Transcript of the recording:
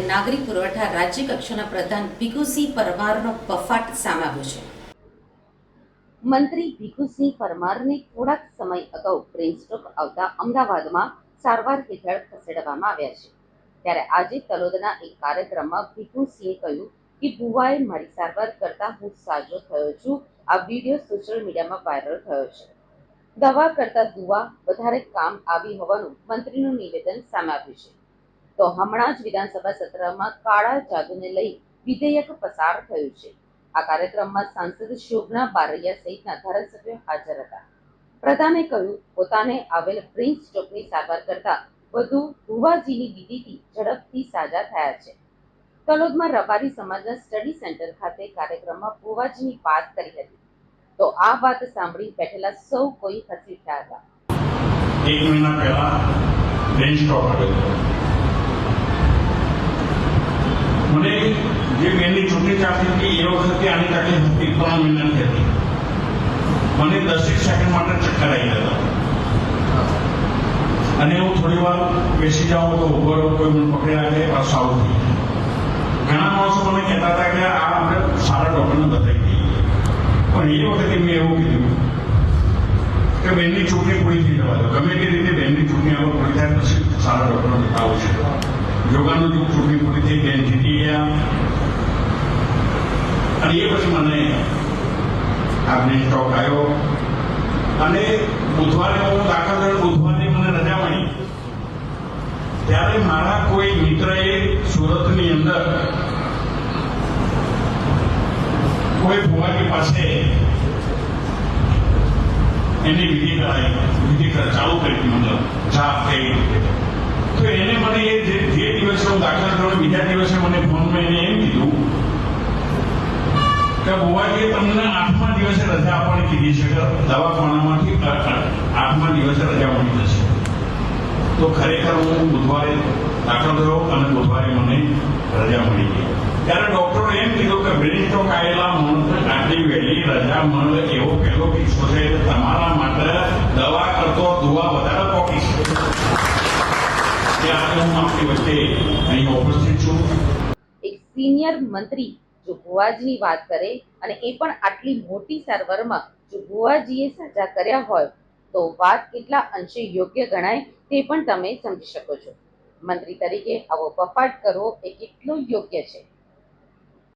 નાગરિક પુરવઠા રાજ્ય કક્ષાના પ્રધાન ભીખુસિંહ પરમારનો બફાટ સામે છે. મંત્રી ભીખુસિંહ પરમારને થોડાક સમય અગાઉ બ્રેઇન સ્ટ્રોક આવતા અમદાવાદમાં સારવાર હેઠળ ખસેડવામાં આવ્યા છે. ત્યારે આજે તલોદના એક કાર્યક્રમમાં ભીખુસિંહે કહ્યું કે બુવાએ મારી સારવાર કરતા હું સાજો થયો છું. આ વીડિયો સોશિયલ મીડિયામાં વાયરલ થયો છે. દવા કરતા દુવા વધારે કામ આવી હોવાનું મંત્રીનું નિવેદન સામે આવ્યું છે. તો હમણાં જ વિધાનસભા સત્રમાં કાળા જાદુને લઈ વિધેયક પસાર થયું છે. આ કાર્યક્રમમાં સાંસદ શોભના બારૈયા સહિતના ધારાસભ્યો હાજર હતા. પ્રધાને કહ્યું, પોતાને આવેલ બ્રેઇન સ્ટ્રોકની સારવાર કરતા વધુ ભુવાજીની દીદીથી ઝડપથી સાજા થયા છે. તલોદમાં રબારી સમાજના સ્ટડી સેન્ટર ખાતે કાર્યક્રમમાં ભુવાજીની વાત કરી હતી. તો આ વાત સાંભળી બેઠેલા સૌ કોઈ હસી થયા હતા. એક મહિના પહેલા બ્રેન સ્ટ્રોક આવ્યો હતો જે બેનની ચૂંટણી ચાલતી હતી, એ વખતે આની તકલીફ હતી ત્રણ મહિનાની હતી મને દસેક સેકન્ડ માટે ચક્કર આવી ગયા અને હું થોડી વાર બેસી જાઉં તો ઊભો કોઈ મને પકડી રાખે પાછું આવું ઘણા માણસો મને કહેતા હતા કે આ આપણે સારા ડોક્ટરને બતાવી દઈએ. પણ એ વખતે મેં એવું કીધું કે બેનની ચૂંટણી પૂરી થઈ જવા દો. ગમે તે રીતે બેનની ચૂંટણી હવે પૂરી થાય, પછી સારા ડોક્ટરને બતાવું છે. યોગાનું જો ચૂંટણી પૂરી થઈ બેન જીતી ગયા અને એ પછી મને આપને સ્ટોક આવ્યો અને બુધવારે હું દાખલ થયો બુધવારે મને રજા મળી. ત્યારે મારા કોઈ મિત્રએ સુરતની અંદર કોઈ ભુવાની પાસે એની વિધિ કરાવી. વિધિ ચાલુ કરી મતલબ જાપ એને મને એ જે દિવસે હું દાખલા થયો બીજા દિવસે મને ફોનમાં એને એમ કીધું કે બુવાજીએ તમને આઠમા દિવસે રજા આપવાની કીધી છે કે દવાખાનામાંથી આઠમા દિવસે રજા મળી જશે. તો ખરેખર હું બુધવારે દાખલ થયો અને બુધવારે મને રજા મળી ગઈ. ત્યારે ડોક્ટરો એમ કીધું કે બ્રેન તો કાયેલા માણસને આટલી વહેલી રજા મળે એવો પહેલો કિસ્સો છે તમારા માટે દવા કરતો દુવા વધારે પોકી છે. એક સિનિયર મંત્રી જો ભુવાજીની વાત કરે અને એ પણ આટલી મોટી સારવારમાં જો ભુવાજીએ સાજા કર્યા હોય, તો વાત કેટલા અંશે યોગ્ય ગણાય તે પણ તમે સમજી શકો છો. મંત્રી તરીકે આવો બફાટ કરવો એ કેટલો યોગ્ય છે.